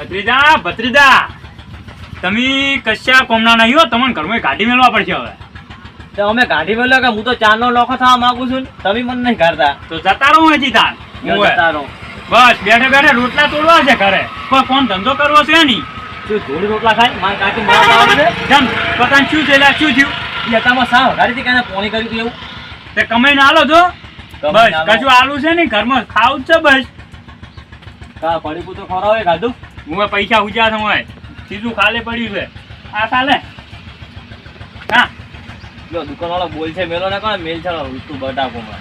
ભત્રીજા ભત્રીજા. તમે કશા કોમના નહીં હો? તમને ઘરમાં ગાડી મેળવા પડશે હવે. તો અમે ગાડી મેલ્યો કે હું તો ચારનો લોખો થવા માંગુ છું તમે મને નહીં કરતા તો જતા રહો હજી તાર. હું. જતા રહો. બસ બેઠે બેઠે રોટલા તોડવા છે ઘરે. પણ કોણ ધંધો કરવો છે નહીં. તું ધૂળ રોટલા ખાય? મારે કાકી મારા છે કેમ પતાને શું લ્યા, શું થયું? ઈ હતામાં સાવ ગાડીથી કાંઈ પોણી કર્યું દીધું એવું? તે કમાઈને આલો છો? કમાઈને બસ આલો. કશું આલુ છે નહીં ઘરમાં ખાવું જ છે બસ. કા પડી તો ખોરાવે ખાધું હું પૈસા ઉજ્યા છે હું સીધું ખાલે પડ્યું છે. આ ખાલે. હા. જો દુકાનવાળો બોલ છે મેલો ને કોણ? મેલ ચાલો તું બટાકો માં.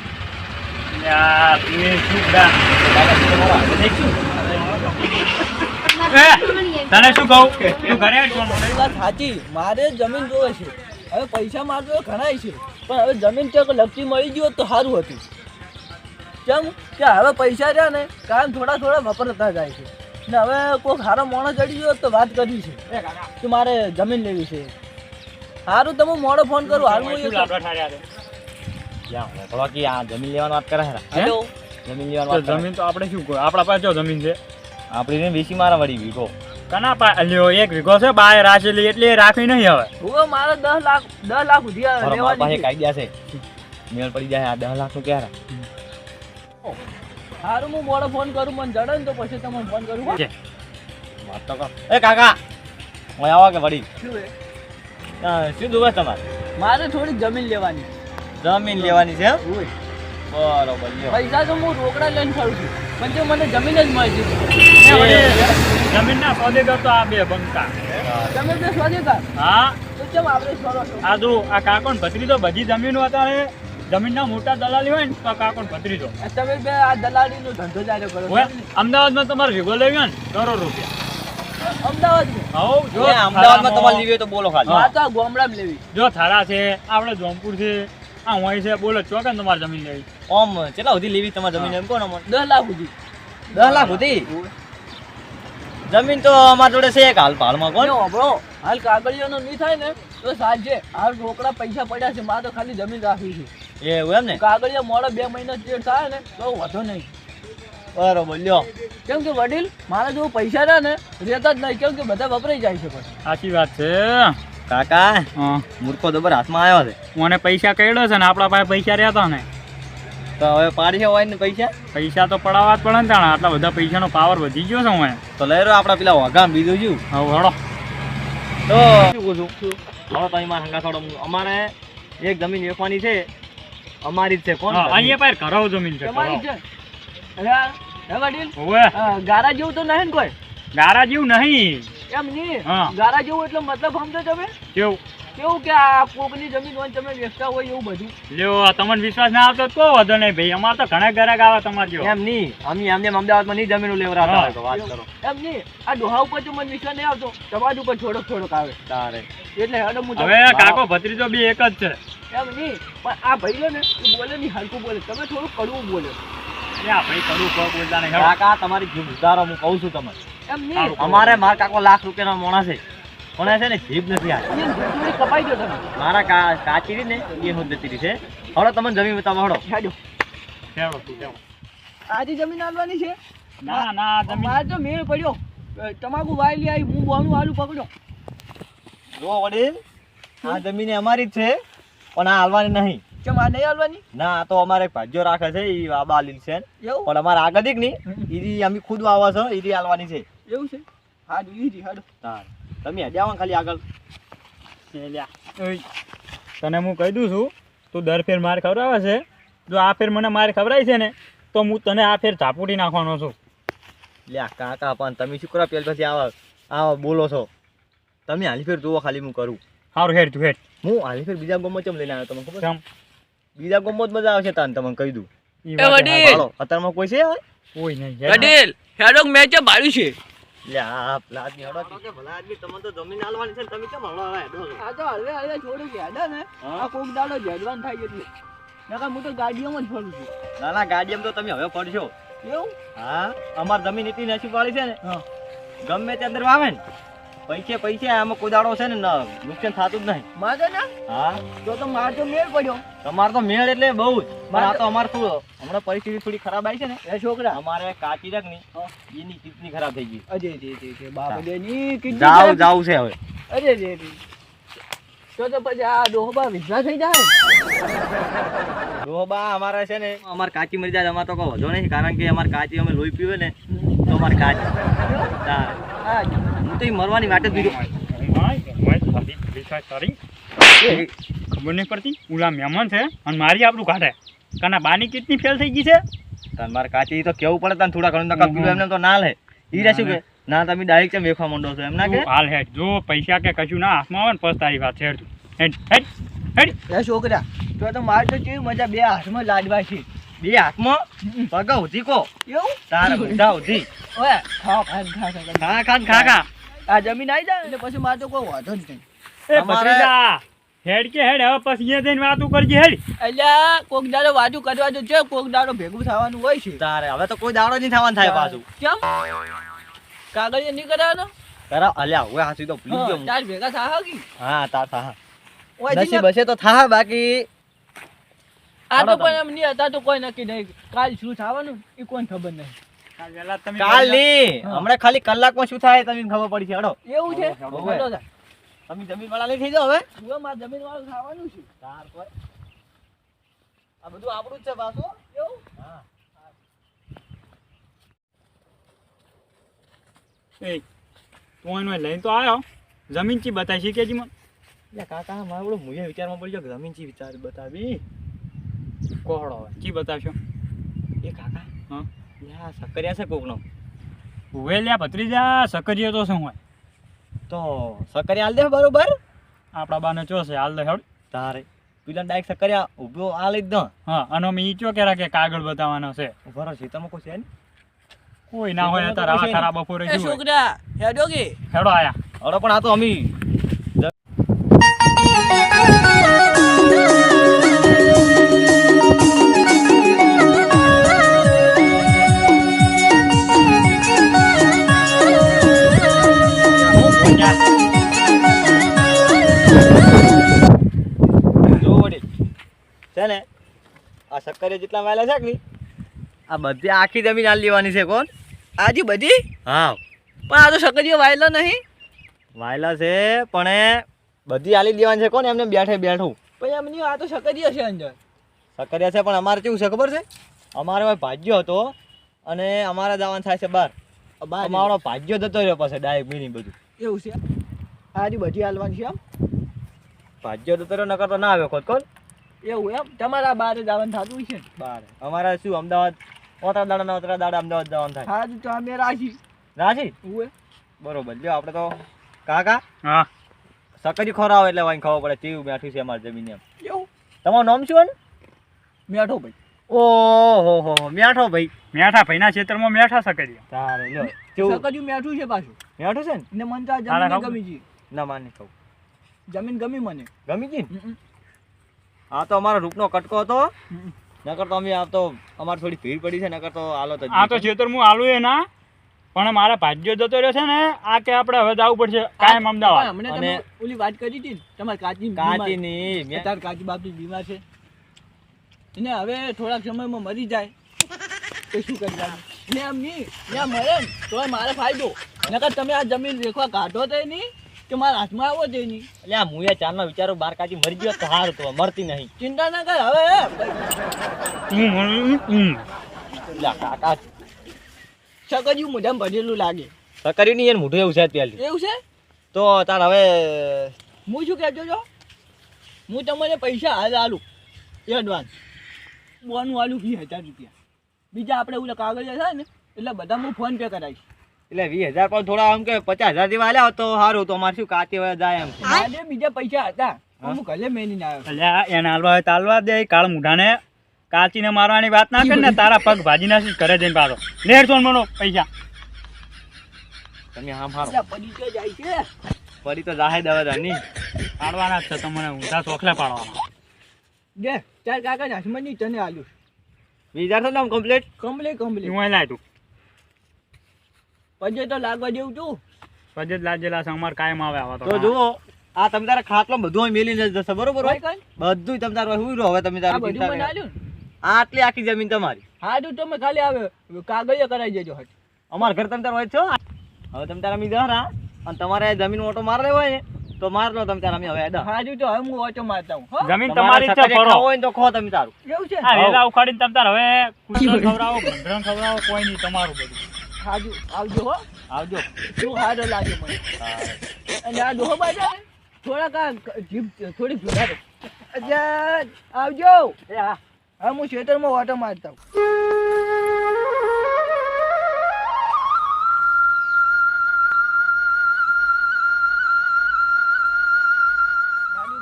તને શું કહું? તું ઘરે જ છો? ને? એ વાત સાચી. મારે જમીન જોવે છે. હવે પૈસા મારે જોડે ઘણાય છે. પણ હવે જમીન ચોક લગતી મળી ગયો તો સારું હતું. કેમ? કે હવે પૈસા રહ્યા ને કાયમ થોડા થોડા વપરાતા જાય છે. ને હવે કોઈ સારો મોણો ચડી ગયો તો વાત કરવી છે કે મારે જમીન લેવી છે. સારું તમે મોડો ફોન કરું હાલ હું શું એ લાડવા ઠાર્યા છે? થોડા કે આ જમીન લેવાની વાત કરે છે હેલો જમીન લેવાની વાત જમીન તો આપણે શું કહો આપણા પાસે જો જમીન છે. આપણી ને વેચી મારા વળી વીઘો. કના પા લ્યો એક વીઘો છે બાય રાખેલી એટલે રાખી રાખવી નહીં હવે. હવે મારે દસ લાખ દસ લાખ સુધી મારા પાસે છે. કાયદા છે. મેળ પડી જાય આ દસ લાખનું ક્યારે? સારું હું મોડો ફોન કરું મને જડે ને તો પછી તમને ફોન કરું. વાત તો એ કાકા હું આવા કે વળી? શું? શું જોવે તમારે? મારે થોડીક જમીન લેવાની જમીન લેવાની છે? બરોબર પૈસા તો હું રોકડા લઈને ફરું છું પણ જો મને જમીન જ મળી જમીન ના જમીનના સોદેગર તો આ બે બંકા. તમે બે સોદેગર હા. તો કેમ આપણે છો? આ જો આ કાકો ને ભત્રીજો બધી જમીનો અત્યારે જમીનના મોટા દલાલી હોય ને તો કાકો ભત્રીજો તમે બે આ દલાલીનો ધંધો જાજો કરો. અમદાવાદમાં તમારે વીઘો લેવી હોય ને કરોડ રૂપિયા. અમદાવાદમાં? જો અમદાવાદમાં તમારે થારામાં- લીધી હોય તો બોલો ખાલી. આ તો આ લેવી. જો થારા છે આપણે જોમપુર છે આ હોય છે બોલો ચોકે તમારે જમીન લેવી. ઓમ કેટલા સુધી લેવી તમારે જમીન એમ કહો ને દસ લાખ સુધી. દસ લાખ સુધી? જમીન તો અમારા જોડે છે એક હાલ હાલમાં કોણ? કોણ વાપરો હાલ કાગળિયાનો નહીં થાય ને તો સાંજે હાલ રોકડા પૈસા પડ્યા છે મારે તો ખાલી જમીન રાખવી છે. એવું એમ ને? કાગળિયા મોડો બે મહિના ચેડ થાય ને તો વધો નહીં. બરોબર લ્યો. કેમ કે વડીલ મારા જેવું પૈસા રહ્યા ને રહેતા જ નહીં. કેમ કે બધા વપરાઈ જાય છે પછી. સાચી વાત છે. કાકા હા. મૂર્ખો દબર હાથમાં આવ્યો છે. મને પૈસા કહેડો છે ને આપણા પાસે પૈસા રહેતા ને. તો હવે પાડી હોય ને પૈસા? પૈસા તો પડાવવા જ પડે ને તાણે. આટલા બધા પૈસાનો પાવર વધી ગયો છે હું તો લઈ રહ્યો આપણા પેલા વાઘામ બીજું છું હવે હળો. તો શું કહું છું હવે તમે મારા હંગા થોડો અમારે એક જમીન વેચવાની છે. અમારી જ છે કોણ અહીંયા પાર ઘરો જમીન છે તમારી. છે. અરે હે વડીલ? હોવે. ગારા જેવું તો નહીં ને કોઈ? ગારા જેવું નહીં. એમ નહીં? ગારા જેવું એટલે મતલબ સમજો તમે? કેવું? કેવું કે આ કોકની જમીન હોય તમે વેચતા હોય એવું બધું. લ્યો તમને વિશ્વાસ ના આવતો તો વધો નહીં ભાઈ. અમારે તો ઘણા ગ્રાહક આવે તમારે. એમ નહીં. અમે એમને અમદાવાદમાં નહીં જમીન લેવડાવતા હોય તો વાત કરો. એમ નહીં. આ ડોહા ઉપર તો મને વિશ્વાસ નહીં આવતો. તમારી ઉપર થોડોક થોડોક આવે. તારે. એટલે હેડો હું હવે કાકો ભત્રીજો બી એક જ છે. એમ નહીં. પણ આ ભાઈઓ ને એ બોલે નહીં હલકું બોલે. તમે થોડું કડવું બોલે. કાકા તમારી જીભ સુધારો હું કહું છું તમને. એમ નહીં. અમારે મારા કાકો લાખ રૂપિયાનો મોણા છે. પણ છે ને જીભ નથી આ? કપાઈ ગયો તમે. મારા કા કાચી ને એ હું જતી રહી છે. હળો તમને જમીન બતાવો હળો. આજે જમીન આલવાની છે? ના ના જમીન મારે તો મેળ પડ્યો. તમાકુ વાયલી આવી હું બોનું આલુ પકડ્યો. જો વડીલ આ જમીન અમારી જ છે પણ આ હાલવાની નહીં. કેમ આ નહીં આલવાની? ના તો અમારે ભાજ્યો રાખે છે એ આબા લીલ છે. એવું? પણ અમારે આગળ દીક નહીં ઈરી અમે ખુદ વાવા છો ઈરી હાલવાની છે. એવું છે? હા હેડો તાર તમે હજી ખાલી આગળ? એ લ્યા. ઓય. તને હું કહી દઉં છું તું દર ફેર માર ખવડાવે છે. જો આ ફેર મને માર ખવડાય છે ને તો હું તને આ ફેર ઝાપુટી નાખવાનો છું. લ્યા કાકા પણ તમે શું કરો? પેલ પછી આવા આવા બોલો છો. તમે હાલી ફેર જુઓ ખાલી હું કરું. સારું હેડ તું હેડ. હું હાલી ફેર બીજા ગમો ચમ લઈને આવ્યો તમને ખબર. બીજા ગમો જ મજા આવશે તાન તમને કહી દઉં. અત્યારમાં કોઈ છે કોઈ નહીં. હેડો. મેચ ભાડ્યું છે. લ્યા પેલા આદમી હળો કે. ભલા આદમી તમને તો જમીન આલવાની છે તમે કેમ હળો હવે છો? આ તો હળવે હળવે થોડું હેડા ને? આ કોક દાડો જડવાન થાય એટલે હું તો ગાડીઓમાં જ ફરું છું. ના ના ગાડી તો તમે હવે પડશો એવું? હા અમાર જમીન એટલી નસીબ વાળી છે ને. ગમે તે અંદર વાવે ને પૈસે પૈસે આમાં કોઈ દાડો છે ને નુકસાન થતું જ નહીં. મારે ને? હા. તો તો માર તો મેળ પડ્યો. તમાર તો મેળ એટલે બહુ જ. પણ આ તો અમારે શું હમણાં પરિસ્થિતિ થોડી ખરાબ આવી છે ને. એ છોકરા. અમારે કાચી રાખની એની કિડની ખરાબ થઈ ગઈ. અજય જે જે જી બાબા ની કિડની જાવ જાવ છે હવે. અજે જે તો તો પછી આ ડોહબા વિશ્વાસ થઈ જાય? રોબા અમારે છે ને અમારે કાચી મરી જાય અમારે તો કોઈ વધો નહીં કારણ કે અમારે કાચી અમે લોહી પીવે ને તો અમારે કાચી. હા તો મરવાની વાટ જ બીજો ખબર નહીં પડતી. ઉલા મહેમાન છે અને મારી આપણું કાઢે. કારણ બાની કેટલી ફેલ થઈ ગઈ છે? તાર મારે કાચી તો કેવું પડે તને થોડા ઘણું નકા પીવું એમને તો ના લે. ઈ રહેશું કે? ના તમે ડાયરેક્ટ ચમ વેખવા માંડો છો એમના કે? હાલ હેડ જો પૈસા કે કશું ના હાથમાં આવે ને પછી તારી વાત હેડ. હેડ હેડ હેડ. એ છોકરા તો તો મારે તો કેવી મજા બે હાથમાં લાડવા છે. બે હાથમાં? પગ ઉધી કો. એવું? તારા બધા ઉધી. ઓય ખાઓ ખા ખા ખા ખા. ખા ખા ખા ખા આ જમીન આવી જાય એટલે પછી મારે તો કોઈ વાંધો જ નહીં. એ ભત્રીજા હેડ કે હેડ હવે પછી અહીંયા જઈને વાતું કરજે હેડ. અલ્યા કોક દાડો વાજુ કરવા જો છે કોક દાડો ભેગું થવાનું હોય છે. તારે હવે તો કોઈ દાડો નહીં થવાનું થાય પાછું. કેમ? કાગળિયા નહીં કરાવવાનો? કરા અલ્યા હવે હાસી તો ભૂલી ગયો તાર ભેગા થા કી? હા તાર થા ઓય નસીબ હશે તો થા બાકી આ તો પણ એમ નહીં હતા તો કોઈ નક્કી નહીં. કાલ શું થવાનું એ કોઈ ખબર નહીં. કાલ. હમણાં ખાલી કલાકમાં શું થાય તમને ખબર પડી છે. હડો. એવું છે. તમે જમીન વાળા લઈ થઈ જાઓ હવે જમીન વાળું ખાવાનું છે. આ બધું આપણું જ છે પાછું. એવું? હા. એ તું એનો લઈને તો આવ્યો જમીન ચી બતાવી મને? એટલે કાકા મારે બોલો મુએ વિચારમાં પડી ગયો જમીન ચી વિચાર બતાવી. કોહડો હવે. ચી બતાવશો? એ કાકા. હા. યા સકરિયા છે કોકનો? ઉવે લ્યા ભત્રીજા સકરીએ તો શું હોય? તો સકરિયા હાલ દે બરોબર? આપણા બાને ચો છે હાલ દે હેડ તારે. પેલા ડાયરેક્ટ સકરિયા ઊભો આ દો. હા અને અમે ઈ ચો કેરા કે કાગળ બતાવવાનો છે? ઊભો રહો ખેતરમાં કોઈ છે ને કોઈ ના હોય અત્યારે આ ખરા બપોરે એ છોકરા હેડો કે. હેડો આયા. અરે પણ આ તો અમી જો છે ને? આ સક્કરિયા જેટલા વાયલા છે કે આ બધી આખી જમીન હાલ લેવાની છે કોણ? આજી બધી? હા. પણ આ તો સકરીઓ વાયેલો નહીં. વાયલા છે પણ બધી હાલી દેવાની છે કોણ? એમને બેઠે બેઠું. પછી એમ નહીં આ તો સકરીઓ છે અંદર. સક્કરિયા છે પણ અમારે કેવું છે ખબર છે? અમારે ભાગ્યો હતો અને અમારા જવાનું થાય છે બહાર બાર અમારો ભાગ્યો જતો રહ્યો પછી ડાયરેક્ટ મીની બધું. એવું છે? આજી બધી હાલવાની છે એમ? ભાગ્યો તો તરો નકર તો ના આવ્યો ખોદ કોણ એવું એમ? તમારા બાર જવાનું થતું છે બાર. બહાર અમારે શું અમદાવાદ ઓતરા દાડા ના ઓતરા દાડા અમદાવાદ જવાનું થાય. હા તો અમે રાજી રાજી ઉએ બરોબર લ્યો આપણે તો કાકા હા. સકરી ખોરાવ એટલે વાંઈ ખબર પડે કેવું બેઠું છે અમારી જમીન એમ. એવું? તમારું નામ શું ને મેઠો ભાઈ. ઓહો હો હો મેઠો ભાઈ. મેઠા ભાઈના ક્ષેત્રમાં મેઠા સકરી તારે લ્યો સકરી સકરીયું મેઠું છે પાછું. મેઠું છે ને? ને મને તો જમીન ગમી ગઈ ના માની કહું જમીન ગમી મને. ગમી ગઈ ને? આ તો અમારો રૂપનો કટકો હતો. નકર તો અમે આ તો અમારે થોડી ભીડ પડી છે નકર તો આલો તો આ તો ખેતરમાં આલુ એ ના પણ મારા ભાગ્યો જતો રહ્યો છે ને આ કે આપણે હવે જવું પડશે. કાયમ અમદાવાદ. તમે ઓલી વાત કરી હતી તમારી કાચી કાચી ની મેં- તાર કાચી બાપની બીમાર છે. એને હવે થોડાક સમયમાં મરી જાય. તો શું કરી ને એમ નહીં ને મરે તો મારે ફાયદો. નકર તમે આ જમીન રેખવા કાઢો તો નહીં. કે મારા હાથમાં આવો જોઈએ નહીં એટલે આ મુએ ચારનો વિચારો બાર કાચી મરી ગયો તો સારું તો મરતી નહીં. ચિંતા ના કર હવે કાકા. સકજ્યું મોઢામાં ભરેલું લાગે. સકરી નહીં એને મોઢું એવું છે અત્યારે એવું છે? તો તાર હવે હું શું કહેતો છો હું તમને પૈસા હાલ આલું એડવાન્સ બોનું આલું વીસ હજાર રૂપિયા. બીજા આપણે એવું કાગળ છે ને એટલે બધા હું ફોન પે કરાવીશ. એટલે વીસ હજાર પણ થોડા આમ કે પચાસ હજાર જેવા આલ્યા હોત તો સારું તો અમારે શું કાચી જાય એમ. બીજા પૈસા હતા હું ઘરે મેળીને આવ્યો. અલ્યા એને હાલવા હોય તો હાલવા દે કાળ મુઢાને કાચીને મારવાની વાત ના કરે ને તારા પગ ભાજી નાખી કરે જઈને પાછો લેર તો મનો પૈસા. તમે આમ હારો. પડી તો જાય છે. પડી તો જાહે દવા દાની પાડવાના જ છે તમને ઊંધા ચોખલા પાડવાના. દે ચાર કાકા નહીં તને આલું. વીસ હજાર છે ને આમ કમ્પ્લીટ કમ્પ્લીટ. કમ્પ્લીટ હું લાય તું પછી તો લાગવા જેવું તું પજે જ લાજેલા છે અમારે કાયમ આવે આવા તો. જુઓ આ તમે તારા ખાટલો બધું અહીં મેલીને જશે બરોબર હોય બધું તમે તારું રહો હવે તમે તારું ચિંતા? આટલી આખી જમીન તમારી. હારું તમે ખાલી આવે કાગળિયા કરાવી દેજો હટ અમાર ઘર તમે તાર હોય છો? હવે તમે તારા અમી જરા અને તમારે જમીન ઓટો માર લેવો હોય ને તો માર લો તમે તારા અમે હવે અડા હારું તો હવે હું ઓટો મારતા હું? જમીન તમારી છે ફરો હોય તો ખો તમે તારું. એવું છે? હા વેલા ઉખાડીને તમે તાર હવે કૂતરો ખવડાવો ભંડરણ ખવરાવો કોઈ નહીં તમારું બધું. હાજુ આવજો હો. આવજો. શું હારો લાગે મને? અને આ ડોહો બાજા થોડાક આ જીભ થોડીક જોડાડો અચ્છા આવજો. હા હા હું ખેતરમાં ઓટો મારતા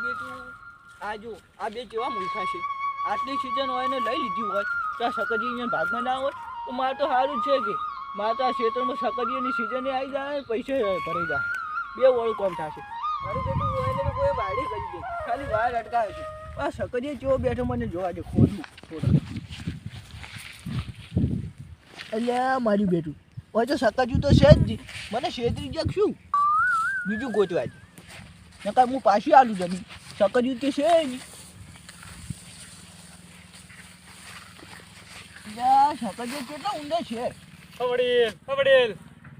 બેટું આ આ બે કેવા મૂર્ખા છે. આટલી સિઝન હોય ને લઈ લીધી હોય તો આ શકરજી ભાગમાં ના હોય તો મારે તો સારું છે કે. મારે તો આ ખેતરમાં શકરીઓની સિઝને આવી જાય પૈસે ભરાઈ જાય. બે વાળું કોમ થશે. મારું બેટું હોય કરી દે. ખાલી વાર અટકાવે છે. આ સકરીએ કેવો બેઠો મને જોવા દે ખોદું થોડું એટલે મારી બેટું. હોય તો શકજ્યું તો છે જ નહીં. મને છેતરી જાય શું? બીજું ગોતવા છે નકર હું પાછી આલું જમી શકજ્યું તો છે જ નહીં. શકજ્યું કેટલા ઊંડા છે. વડીલ વડીલ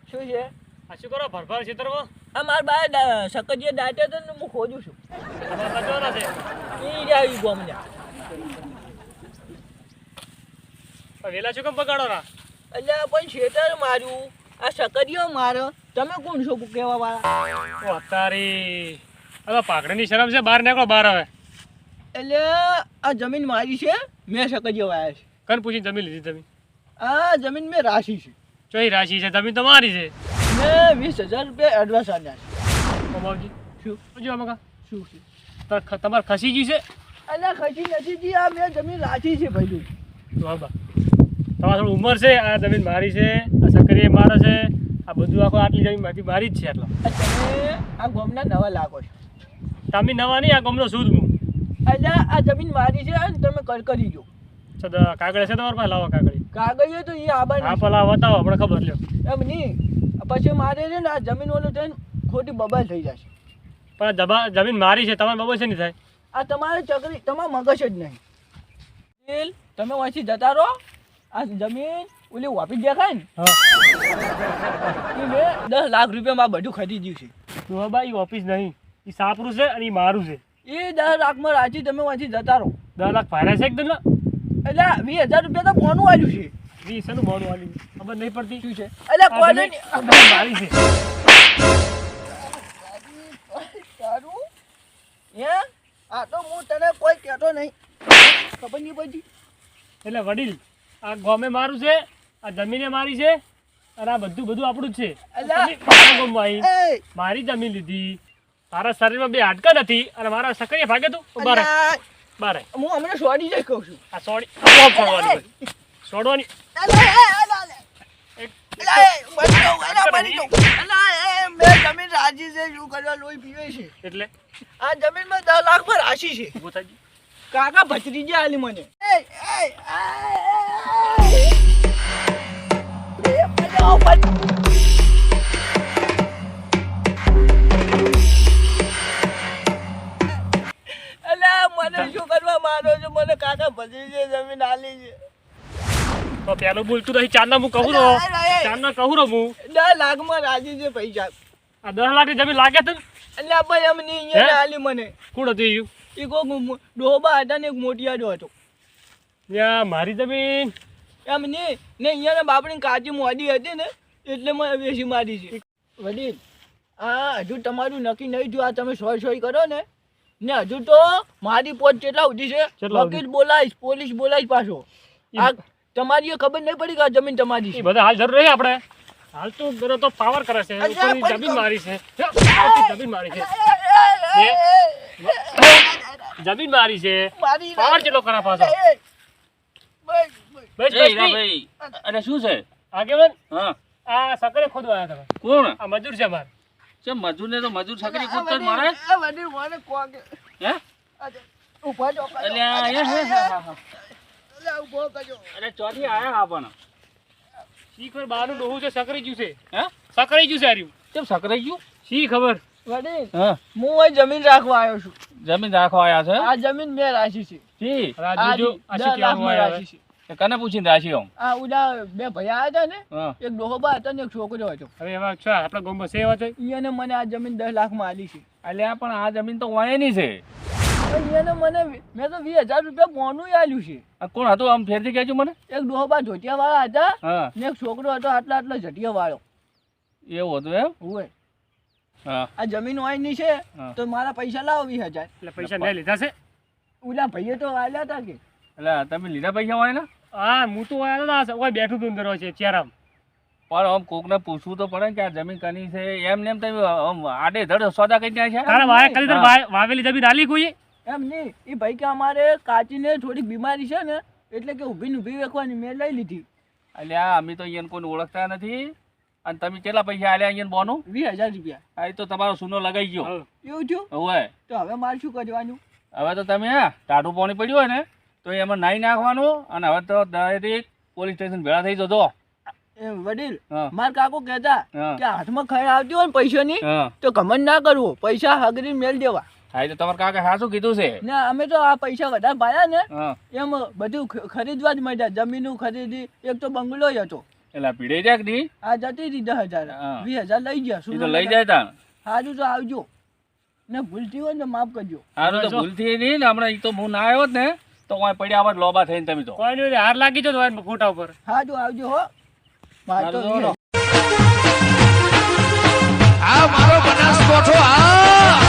શું છે? આ શું કરો ભરભર ખેતરમાં આ મારા બા શકજીએ દાટ્યા તો હું ખોજું છું. તમારે ના છે. આવી વેલા શું કેમ બગાડો ના એટલે પણ છેતર માર્યું. આ શકરીઓ મારો. તમે કોણ છો કહેવા વાળા? ઓ તારી હવે પાકડીની શરમ છે બહાર નીકળો બહાર હવે. એટલે આ જમીન મારી છે મેં શકજીઓ વાયા છે. કન પૂછી જમીન લીધી તમે આ જમીન મેં રાશી છે. ચોઈ રાશિ છે? જમીન તમારી છે. મેં વીસ હજાર રૂપિયા એડવાન્સ આપ્યા છે. કમાવજી શું? જો મગા? શું છે? તમારે ખસી ગયું છે? અલ્યા ખસી નથી જી આ મેં જમીન રાખી છે ભાઈ. તો તમારી થોડી ઉંમર છે આ જમીન મારી છે આ સક્રિય મારો છે આ બધું આખો આટલી જમીન મારી મારી જ છે આટલો. તમે આ ગોમના નવા લાગો છો. તમે નવા નહીં આ ગોમનો શું હું. અલ્યા આ જમીન મારી છે અને તમે કરકરી જો કાગળ છે તમારા પાસે? લાવો કાગળી. કાગળિયો તો એ આબા હા પેલા બતાવો આપણે ખબર લ્યો. એમ નહીં. પછી મારે છે ને આ જમીન ઓલું થઈને ખોટી બબાલ થઈ જશે. પણ આ જમીન મારી છે તમારે બબાલ છે નહીં થાય? આ તમારે ચકરી તમારા મગજ જ નહીં. દિલ તમે અહીંથી જતા રહો. આ જમીન ઓલી વાપી દેખાય ને. મેં દસ લાખ રૂપિયામાં બધું ખરીદ્યું છે. તો હા ભાઈ ઓફિસ નહીં. એ સાપરું છે અને એ મારું છે. એ દસ લાખમાં રાજી તમે અહીંથી જતા રહો. દસ લાખ ફાયદા છે એકદમ એટલે વીસ હજાર રૂપિયા તો કોનું આવ્યું છે. વીસ છે મોડું આવ્યું ખબર નહીં પડતી. શું છે? એટલે કોને મારી છે. તારું હે? આ તો હું તને કોઈ કહેતો નહીં. ખબર નહીં પડતી. એટલે વડીલ આ ગોમે મારું છે આ જમીને મારી છે અને આ બધું બધું આપણું જ છે. મારા જમીન લીધી. મારા શરીરમાં બે હાડકા નથી અને મારા સકરીએ ભાગે તું અલ્યા, બારે. હું હમણાં સોડી જઈ કહું છું. આ સોડી આ બોમ્બ છોડવાની છોડવાની અલા, એ, અલા, અલા. એક અલા, એ, મરી જાઉં, અલા, મરી જાઉં. અલા, એ, મેં જમીન રાજી છે શું કરવા લોહી પીવે છે? એટલે? આ જમીનમાં દસ લાખ પર રાશી છે. ગયું. કાકા ભત્રીજી આલી મને. પેલું બોલતું નહીં ચાંદા હું કહું અલા, કહું હું દસ લાખમાં રાજી છે પૈસા. આ દસ લાખની જમીન લાગે છે એટલે ભાઈ એમ નહીં અહીંયા આલી મને. કોણ હતું? એ? કોક ડોબા હતા ને એક મોટિયાડો હતો. ત્યાં મારી જમીન. એમ નહીં ને અહીંયા બાપની કાચી મોડી હતી ને એટલે મેં વેચી મારી છે. વડીલ આ હજુ તમારું નક્કી નહીં થયું આ તમે સોય સોય કરો ને. ને હજુ તો મારી પોત કેટલા સુધી છે? વકીલ બોલાઈશ પોલીસ બોલાવીશ પાછો. આ તમારી એ ખબર નહીં પડી કે આ જમીન તમારી એ છે. બધા હાલ જરૂર રહી આપણે. હાલ તો બધો તો પાવર કરે છે. ઉપરની પણ જમીન તો- મારી છે. જમીન મારી છે. જમીન મારી છે. મારી પાવર કેટલો કરા પાછો? એ, એ, બસ, બસ. બસ એ બસ. હીરાભાઈ અરે શું છે? આગેવાન હા. આ સકરે ખોદવા આવ્યા તમે. કોણ? આ મજૂર છે અમાર. છે મજૂર ને તો મજૂર છકરી આ કૂદતો જ મારે? આ મને કોકે. હે? આ જો, ઊભા હે, હે, હે, હા, હા. અલ્યા, ઊભો કરજો. અરે ચોથી આયા હા શીખર બહારનું ડોહું છે સકરી જ્યું છે? હે? સકરી જ્યું છે હાર્યું કેમ સકરાઈ ગયું? શી ખબર? વડીલ હા? હું અહીં જમીન રાખવા આવ્યો છું. જમીન રાખવા આવ્યા છે આ જમીન મેં રાખી છે. જી રાજુ આ રાખી છે? કને પૂછીને રાશી આમ આ ઉડા બે ભયા હતા ને એક ડોહોબા હતો ને એક છોકરો હતો. હવે એવા છે આપણા ગામમાં સેવા છે? એને મને આ જમીન દસ લાખમાં આલી છે. એટલે પણ આ જમીન તો વાયની છે. એને મને મેં તો વીસ હજાર રૂપિયા પોનું આલ્યું છે. આ કોણ હતો? આમ ફેરથી કહેજો મને. એક ડોહોબા ધોતિયા વાળા હતા ને એક છોકરો હતો આટલા આટલા જટિયા વાળો એવું હતું એમ? હોય. આ જમીન વાયની છે તો મારા પૈસા લાવો વીસ હજાર. એટલે પૈસા મેં લીધા છે. ઓલા ભાઈએ તો આલ્યા હતા કે? એટલે તમે લીધા પૈસા હોય ને હા હું તો આયા હતા ઓય બેઠું તું અંદર છે ચેરામ પણ આમ કોકને પૂછવું તો પડે કે આ જમીન કની છે એમ ને એમ તમે આડે ધડ સોદા કરી ત્યાં છે? તારા વાવેલી જમીન આલી કોઈ? એમ નહીં. એ ભાઈ કે અમારે કાચીને થોડીક બીમારી છે ને એટલે કે ઊભી ને ઊભી વેખવાની મેં લઈ લીધી. એટલે આ અમે તો અહીંયા કોઈને ઓળખતા નથી. અને તમે કેટલા પૈસા આલ્યા અહીંયા બોનું? વીસ હજાર રૂપિયા. આ તો તમારો સુનો લગાઈ ગયો. એવું થયું? હવે. તો હવે મારે શું કરવાનું? હવે તો તમે હા ટાઢું પાણી પડ્યું હોય ને તો એમાં નાહી નાખવાનું. અને હવે તો ડાયરેક્ટ પોલીસ સ્ટેશન ભેળા થઈ જતો એ વડીલ માર મારા કાકો કહેતા કે હાથમાં ખરા આવતી હોય ને પૈસાની તો કમન ના કરવું. પૈસા હગરી મેળ દેવા. હા તો તમારે કાકા સાચું કીધું છે. ના અમે તો આ પૈસા વધારે પાયા ને એમ બધું ખરીદવા જ મળ્યા. જમીનું ખરીદી એક તો બંગલો હતો. એટલે પીડે જાય ની આ જતી હતી દસ હજાર. વીસ હજાર લઈ ગયા. શું લઈ જાય તા સારું તો આવજો. ને ભૂલતી હોય ને માફ કરજો. સારું તો ભૂલથી નહીં ને હમણાં તો હું ના આવ્યો ને તો કોઈ પડ્યા આવા લોબા થઈને તમે તો. કોઈ નહીં હાર લાગી જતો હોય ખોટા ઉપર. સારું આવજો હો. આ મારો બનાસકોઠો આ!